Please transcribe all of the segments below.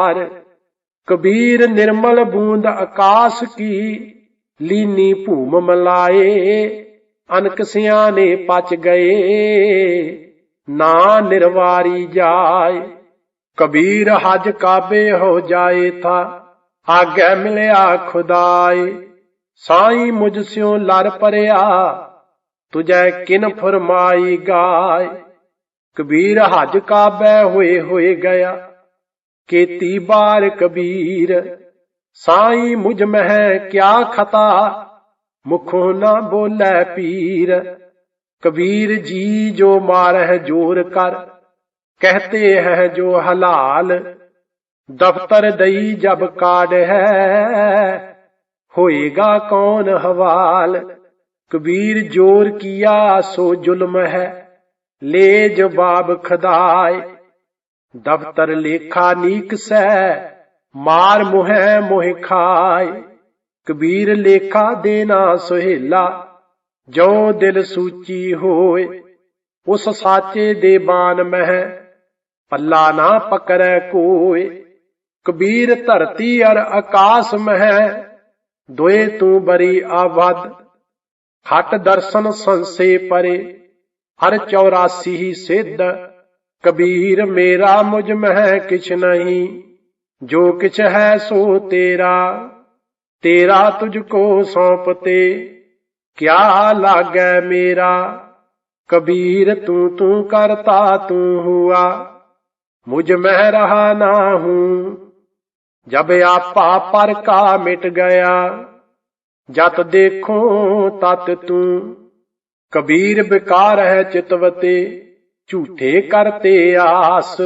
ਹਰ ਕਬੀਰ ਨਿਰਮਲ ਬੂੰਦ ਆਕਾਸ਼ ਕੀ ਲੀਨੀ ਭੂਮ ਮਲਾਏ। ਅਨਕ ਸਿਆਣੇ ਪਚ ਗਏ। ਨਾ ਨਿਰਵਾਰੀ ਜਾਏ। ਕਬੀਰ ਹਜ ਕਾਬੇ ਹੋ ਜਾਏ ਥਾ। ਆਗੇ ਮਿਲਿਆ ਖੁਦਾਏ। ਸਾਈ ਮੁਝ ਸਿਓ ਲੜ ਪਰਿਆ। ਤੁਝੈ ਕਿਨ ਫਰਮਾਈ ਗਾਏ। ਕਬੀਰ ਹਜ ਕਾਬੇ ਹੋਏ ਹੋਏ ਗਿਆ। ਕੀਤੀ ਬਾਰ ਕਬੀਰ। ਸਾਈ ਮੁਝ ਮਹਿ ਕਿਆ ਖਤਾ, ਮੁਖੋਂ ਨਾ ਬੋਲੇ ਪੀਰ। ਕਬੀਰ ਜੀ ਜੋ ਮਾਰਹਿ ਜੋਰ ਕਰ, ਕਹਤੇ ਹੈ ਜੋ ਹਲਾਲ। ਦਫਤਰ ਦਈ ਜਬ ਕਾਢ ਹੈ ਹੋਏਗਾ ਕੌਣ ਹਵਾਲ। ਕਬੀਰ ਜੋਰ ਕੀਆ ਸੋ ਜ਼ੁਲਮ ਹੈ ਲੇ ਜਵਾਬ ਖਦਾਏ। ਦਫਤਰ ਲੇਖਾ ਨੀਕ ਸੈ, ਮਾਰ ਮੁਹੈ ਮੋਹਿ ਖਾਏ। ਕਬੀਰ ਲੇਖਾ ਦੇਣਾ ਸੁਹੇਲਾ, ਜੋ ਦਿਲ ਸੂਚੀ ਹੋਏ। ਉਸ ਸਾਚੇ ਦੇ ਬਾਨ ਮਹਿ, ਪੱਲਾ ਨਾ ਪਕੜੈ ਕੋਏ। ਕਬੀਰ ਧਰਤੀ ਅਰ ਆਕਾਸ ਮਹਿ, ਦੋਏ ਤੂੰ ਬਰੀ ਆਵਦ ਖਟ ਦਰਸ਼ਨ ਸੰਸੇ ਪਰੇ, ਹਰ 84 ਹੀ ਸਿੱਧ। ਕਬੀਰ ਮੇਰਾ ਮੁਝ ਮਹਿ ਕਿਛ ਨਹੀਂ। ਜੋ ਕਿਛ ਹੈ ਸੋ ਤੇਰਾ ਤੇਰਾ ਤੁਝ ਕੋ ਸੌਂਪਤੇ। ਕਿਆ ਲਾਗੈ ਮੇਰਾ? ਕਬੀਰ ਤੂੰ ਤੂੰ ਕਰਤਾ, ਤੂੰ ਹੁਆ। ਮੁਝ ਮਹਿ ਰਹਾ ਨਾ ਹੂੰ। ਜਬ ਆਪਾ ਪਰ ਕਾ ਮਿਟ ਗਿਆ, ਜਤ ਦੇਖੋ ਤਤ ਤੂੰ। ਕਬੀਰ ਬਿਕਾਰ ਹੈ ਚਿਤਵਤੇ। ਝੂਠੇ ਕਰਤੇ ਆਸ,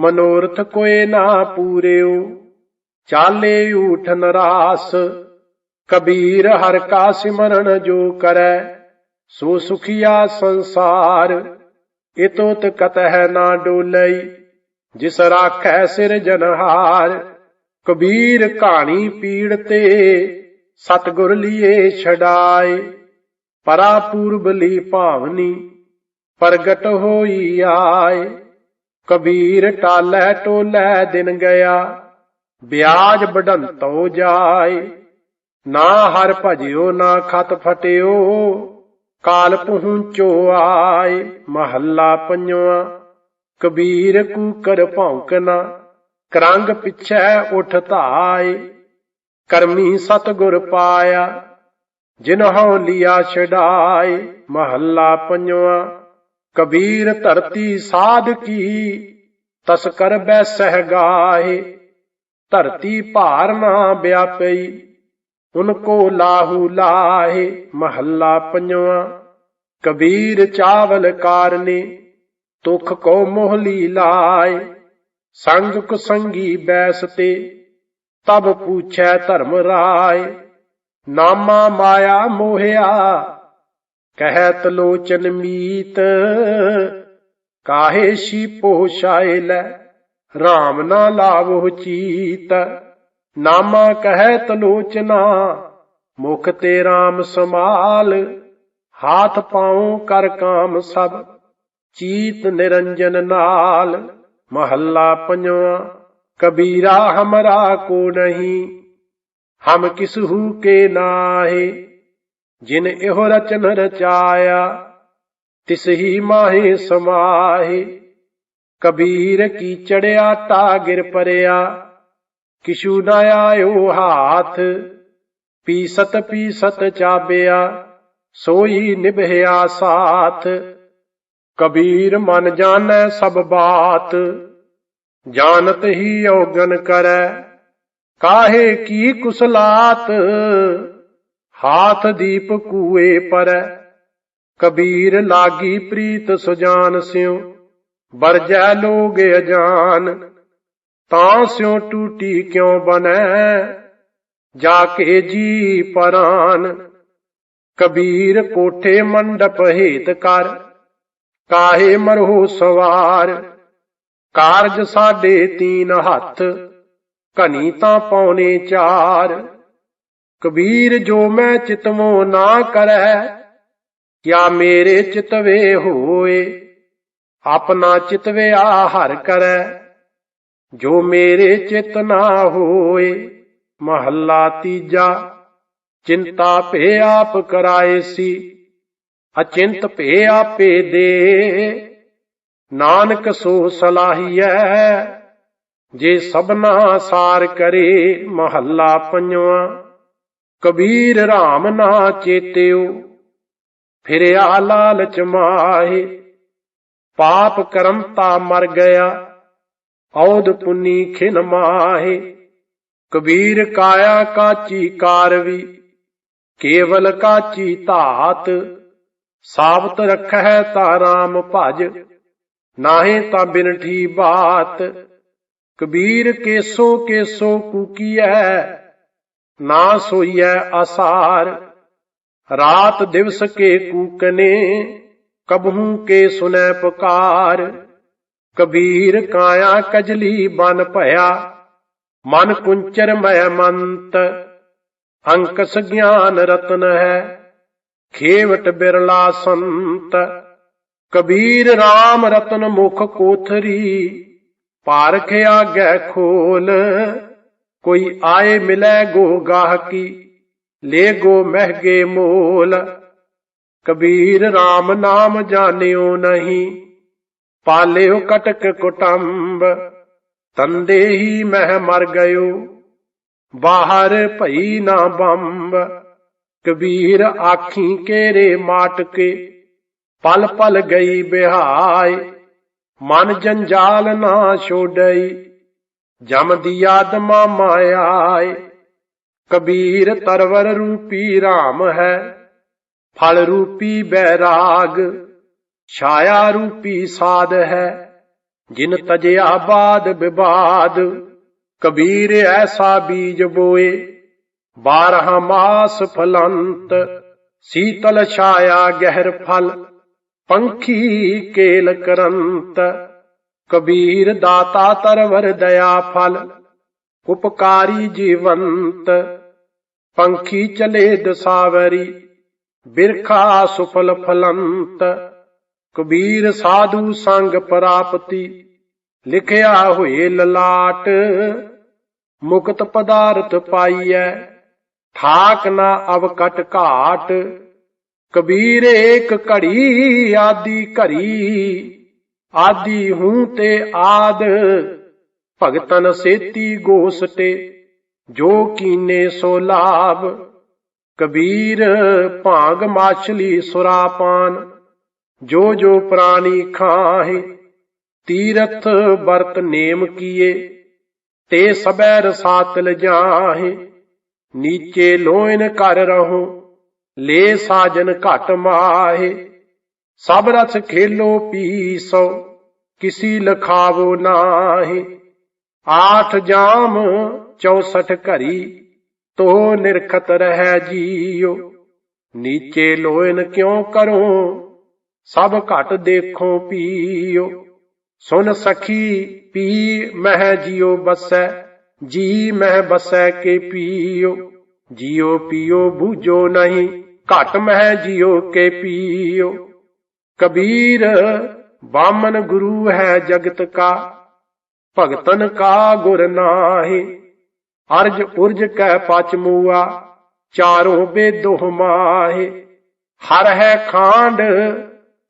ਮਨੋਰਥ ਕੋਏ ਨਾ ਪੂਰਿਓ। ਚਾਲੇ ਊਠ ਨਰਾਸ, ਕਬੀਰ ਹਰ ਕਾ ਸਿਮਰਨ ਜੋ ਕਰੈ। ਸੋ ਸੁਖੀਆ ਸੰਸਾਰ, ਇਤੋਤ ਕਤਹਿ ਨਾ ਡੋਲਈ, ਜਿਸ ਰਾਖੈ ਸਿਰ ਜਨਹਾਰ। ਕਬੀਰ ਕਹਾਣੀ ਪੀੜ ਤੇ ਸਤਗੁਰ ਲੀਏ ਛਡਾਏ ਪਰਾ ਪੂਰਬ ਲੀ ਭਾਵਨੀ। ਪ੍ਰਗਟ ਹੋਈ ਆਏ। ਕਬੀਰ ਟਾਲੇ ਟੋਲੈ ਦਿਨ ਗਿਆ। ਵਿਆਜ ਬਢੰਤੋ ਜਾਏ। ਨਾ ਹਰ ਭਜਿਓ, ਨਾ ਖਤ ਫਟਿਓ। ਕਾਲ ਪਹੁੰਚੋ ਆਏ ਮਹੱਲਾ ਪੰਜਵਾ। ਕਬੀਰ ਕੂਕਰ ਭੌਂਕਣਾ ਕਰੰਗ ਪਿਛੈ ਉਠ ਧਾਏ। ਕਰਮੀ ਸਤਗੁਰ ਪਾਇਆ, ਜਿਨਹੁ ਲਿਆ ਛਡਾਏ। ਮਹੱਲਾ ਪੰਜਵਾ। ਕਬੀਰ ਧਰਤੀ ਸਾਧ ਕੀ ਤਸਕਰ ਬੈ ਸਹਿ ਧਰਤੀ ਭਾਰ ਨਾ ਵਿਆਪਈ ਉਨਕੋ ਲਾਹੂ ਲਾਹੇ, ਮਹੱਲਾ ਪੰਜਵਾ। ਕਬੀਰ ਚਾਵਲ ਕਾਰਨੇ, ਤੁਖ ਕੋ ਮੋਹਲੀ ਲਾਏ। ਸੰਗ ਕੁ ਸੰਗੀ ਬੈਸਤੇ ਤਬ ਪੂਛੈ ਧਰਮ ਰਾਏ। ਨਾਮਾ ਮਾਇਆ ਮੋਹਿਆ ਕਹਿਤ ਲੋਚਨ ਮੀਤ, ਕਾਹੇ ਸ਼ੀਪੋ ਲੈ RAM ਨਾ ਲਾਵੋ ਚੀਤ। ਨਾਮਾ ਕਹਿ ਤਲੋਚਨਾ ਮੁਖ ਤੇ RAM ਸਮਾਲ ਹਾਥ ਪਾਉ ਕਰ ਕਾਮ ਸਭ, ਚੀਤ ਨਿਰੰਜਨ ਨਾਲ। ਮਹੱਲਾ ਪੰਜਵਾ, ਕਬੀਰਾ ਹਮਰਾ ਕੋ ਨਹੀਂ, ਹਮ ਕਿਸਹੂ ਕੇ ਨਾਹੇ। ਜਿਨ ਇਹੋ ਰਚਨ ਰਚਾਇਆ, ਤਿਸ ਹੀ ਮਾਹੇ ਸਮਾਹੇ। ਕਬੀਰ ਕੀ ਚੜਿਆ ਤਾ ਗਿਰ ਪਰਿਆ, ਕਿਛੂ ਨਾ ਆਇਓ ਹਾਥ। ਪੀਸਤ ਪੀਸਤ ਚਾਬਿਆ, ਸੋਈ ਨਿਭਿਆ ਸਾਥ। ਕਬੀਰ ਮਨ ਜਾਣੈ ਸਭ ਬਾਤ, ਜਾਣਤ ਹੀ ਔਗਨ ਕਰੈ। ਕਾਹੇ ਕੀ ਕੁਸਲਾਤ? ਹਾਥ ਦੀਪ ਕੂਏ ਪਰੈ, ਕਬੀਰ ਲਾਗੀ ਪ੍ਰੀਤ ਸੁਜਾਨ ਸਿਉ, ਵਰਜੈ ਲੋਗ ਅਜਾਨ, ਤਾਂ ਸਿਉ ਟੂਟੀ ਕਿਉ ਬਨੈ ਜਾ ਕੇ ਜੀ ਪਰਾਨ। ਕਬੀਰ ਕੋਠੇ ਮੰਡਪ ਹੇਤ ਕਰ, ਕਾਹੇ ਮਰੋ ਸਵਾਰ। ਕਾਰਜ ਸਾਡੇ ਤੀਨ ਹੱਥ, ਘਨੀ ਤਾਂ ਪੌਣੇ ਚਾਰ। ਕਬੀਰ ਜੋ ਮੈਂ ਚਿਤਵੋ ਨਾ ਕਰੈ, ਕਿਆ ਮੇਰੇ ਚਿਤਵੇ ਹੋਏ? ਆਪਣਾ ਚਿਤਵਿਆ ਹਰ ਕਰੈ, ਜੋ ਮੇਰੇ ਚਿਤ ਨਾ ਹੋਏ। ਮਹੱਲਾ ਤੀਜਾ, ਚਿੰਤਾ ਭੇ ਆਪ ਕਰਾਏ ਸੀ, ਅਚਿੰਤ ਭੇ ਆਪੇ ਦੇ। ਨਾਨਕ ਸੋ ਸਲਾਹੀਐ, ਜੇ ਸਭਨਾ ਸਾਰ ਕਰੇ ਮਹੱਲਾ ਪੰਜਵਾ। ਕਬੀਰ RAM ਨਾ ਚੇਤਿਓ ਫਿਰਿਆ ਲਾਲਚ ਮਾਹੇ, ਪਾਪ ਕਰਮ ਤਾ ਮਰ ਗਿਆ ਔਦ ਪੁਨੀ ਖਿਨ ਮਾਹੇ। ਕਬੀਰ ਕਾਇਆ ਕਾਚੀ ਕਾਰਵੀ, ਕੇਵਲ ਕਾਚੀ ਧਾਤ, ਸਾਬਤ ਰਖੈ ਤਾ ਰਾਮ ਭਜ, ਨਾਹੇ ਤਾਂ ਬਿਨਠੀ ਬਾਤ। ਕਬੀਰ ਕੇਸੋ ਕੇਸੋ ਕੂਕੀਐ ਨਾ ਸੋਈਐ ਆਸਾਰ। ਰਾਤ ਦਿਵਸ ਕੇ ਕੂਕਨੇ, ਕਬਹੂ ਕੇ ਸੁਨੈ ਪੁਕਾਰ। ਕਬੀਰ ਕਾਇਆ ਕਜਲੀ ਬਨ ਭਇਆ, ਮਨ ਕੁੰਚਰ ਮੈ ਮੰਤ। ਅੰਕਸ ਗਿਆਨ ਰਤਨ ਹੈ, ਖੇਵਟ ਬਿਰਲਾ ਸੰਤ। ਕਬੀਰ RAM ਰਤਨ ਮੁਖ ਕੋਥਰੀ ਪਾਰਖ ਆਗੈ ਖੋਲ। ਕੋਈ ਆਏ ਮਿਲੈ ਗੋ ਗਾਹਕੀ ਲੇ ਗੋ ਮਹਿਗੇ ਮੋਲ। ਕਬੀਰ RAM ਨਾਮ ਜਾਣਿਓ ਨਹੀਂ, ਪਾਲਿਓ ਕਟਕ ਕੁਟੰਬ। ਤੰਦੇ ਹੀ ਮਹਿ ਮਰ ਗਇਓ, ਬਾਹਰ ਭਈ ਨਾ ਬੰਬ। ਕਬੀਰ ਆਖੀ ਕੇਰੇ ਮਾਟਕੇ, ਪਲ ਪਲ ਗਈ ਬਿਹਾਏ। ਮਨ ਜੰਜਾਲ ਨਾ ਛੋੜਈ ਜਮ ਦੀ ਆਦਮਾ ਮਾਇਆਏ ਕਬੀਰ ਤਰਵਰ ਰੂਪੀ RAM ਹੈ, ਫਲ ਰੂਪੀ ਬੈਰਾਗ, ਛਾਇਆ ਰੂਪੀ ਸਾਧ ਹੈ। ਜਿਨ ਤਜਿਆ ਬਾਦ ਵਿਵਾਦ ਕਬੀਰ ਐਸਾ ਬੀਜ ਬੋਏ। ਬਾਰਹ ਮਾਸ ਫਲੰਤ, ਸੀਤਲ ਛਾਇਆ ਗਹਿਰ ਫਲ, ਪੰਖੀ ਕੇਲ ਕਰੰਤ। ਕਬੀਰ ਦਾਤਾ ਤਰਵਰ ਦਇਆ ਫਲ, ਉਪਕਾਰੀ ਜੀਵੰਤ, ਪੰਖੀ ਚਲੇ ਦਸਾਵਰੀ, ਬਿਰਖਾ ਸੁਫਲ ਫਲੰਤ, ਕਬੀਰ ਸਾਧੂ ਸੰਗ ਪ੍ਰਾਪਤੀ, ਲਿਖਿਆ ਹੋਏ ਲਲਾਟ, ਮੁਕਤ ਪਦਾਰਥ ਪਾਈਐ, ਠਾਕ ਨਾ ਅਵਕਟ ਘਾਟ, ਕਬੀਰ ਏਕ ਘੜੀ ਆਦੀ ਘੜੀ ਆਦੀ ਹੂੰ ਤੇ ਆਦ, ਭਗਤਨ ਸੇਤੀ ਗੋਸਟੇ, ਜੋ ਕੀਨੇ ਸੋ ਲਾਭ। ਕਬੀਰ ਭਾਗ ਮਾਛਲੀ ਸੁਰਾਪਾਨ, ਜੋ ਜੋ ਪ੍ਰਾਨੀ ਖਾਹੇ, ਤੀਰਥ ਵਰਤ ਨੇਮ ਕੀਏ, ਤੇ ਸਬੈ ਰਸਾਤਲ ਜਾਹੇ। ਨੀਚੇ ਲੋਇਨ ਕਰ ਰਹੋ, ਲੇ ਸਾਜਨ ਘਟ ਮਾਹੇ। ਸਭ ਰਸ ਖੇਲੋ ਪੀਸੋ, ਕਿਸੀ ਲਖਾਵੋ ਨਾਹੀ। ਆਠ ਜਾਮ 64 ਘਰੀ ਤੋ ਨਿਰਖਤ ਰਹਿ ਜੀਓ। ਨੀਚੇ ਲੋਇਨ ਕਿਉ ਕਰੋ, ਸਭ ਘਟ ਦੇਖੋ ਪੀਓ। ਸੁਨ ਸਖੀ, ਪੀ ਮਹਿ ਜਿਉ ਬਸੈ, ਜੀ ਮਹਿ ਬਸੈ ਕੇ ਪੀਓ। ਜਿਉ ਪੀਓ, ਬੂਝੋ ਨਹੀਂ, ਘਟ ਮਹਿ ਜਿਉ ਕੇ ਪੀਓ। ਕਬੀਰ ਬਾਮਨ ਗੁਰੂ ਹੈ ਜਗਤ ਕਾ, ਭਗਤਨ ਕਾ ਗੁਰ ਨਾਹੀ। ਅਰਜ ਉਰਜ ਕਹਿ ਪਚ ਮੂਆ, ਚਾਰੋਂ ਬੇਦੋਹ ਮਾਹੇ। ਹਰ ਹੈ ਖਾਂਡ,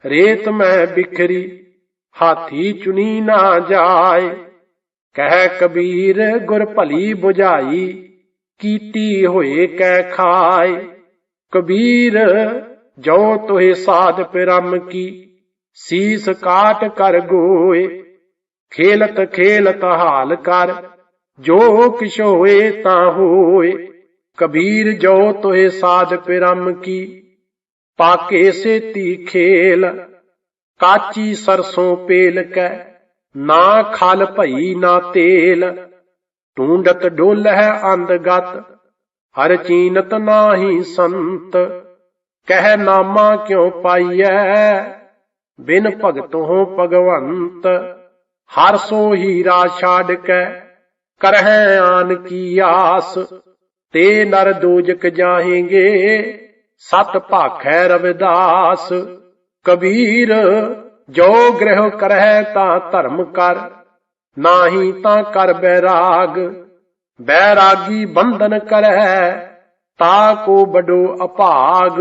ਰੇਤ ਮੈਂ ਬਿਖਰੀ, ਹਾਥੀ ਚੁਨੀ ਨਾ ਜਾਏ ਕਹਿ ਕਬੀਰ, ਗੁਰ ਭਲੀ 부ਝਾਈ ਕੀਤੀ ਹੋਏ ਕਹਿ ਖਾਏ ਕਬੀਰ ਜੋ ਤੋਹਿ ਸਾਧ ਪਿਰਮ ਕੀ, ਸੀਸ ਕਾਟ ਕਰ ਗੋਏ, ਖੇਲਤ ਖੇਲਤ ਹਾਲ ਕਰ, ਜੋ ਕਿਛ ਹੋਏ ਤਾਂ ਹੋਏ। ਕਬੀਰ ਜੋ ਤੁਹੇ ਸਾਧ ਪਿਰਮ ਕੀ, ਪਾਕੇ ਸੇਤੀ ਖੇਲ, ਕਾਚੀ ਸਰਸੋਂ ਪੇਲ ਕੈ, ਨਾ ਖਲ ਭਈ ਨਾ ਤੇਲ। ਟੂੰਡਤ ਡੋਲ ਹੈ ਅੰਧ ਗਤ, ਹਰ ਚੀਨਤ ਨਾਹੀ ਸੰਤ। ਕਹਿ ਨਾਮਾ ਕਿਉ ਪਾਈਐ? ਬਿਨ ਭਗਤੋਂ ਭਗਵੰਤ, ਹਰ ਸੋ ਹੀਰਾ ਛਾੜ ਕੇ ਕਰਹਿ ਆਨ ਕੀ ਆਸ, ਤੇ ਨਰ ਦੋਜਕ ਜਾਹੇਂਗੇ। ਸਤ ਭਾਖੈ ਰਵਿਦਾਸ, ਕਬੀਰ, ਜੋ ਗ੍ਰਹਿ ਕਰਹਿ ਤਾਂ ਧਰਮ ਕਰ। ਨਾਹੀ ਤਾਂ ਕਰ ਬੈਰਾਗ, ਬੈਰਾਗੀ ਬੰਧਨ ਕਰੈ ਤਾ ਕੋ ਬਡੋ ਅਭਾਗ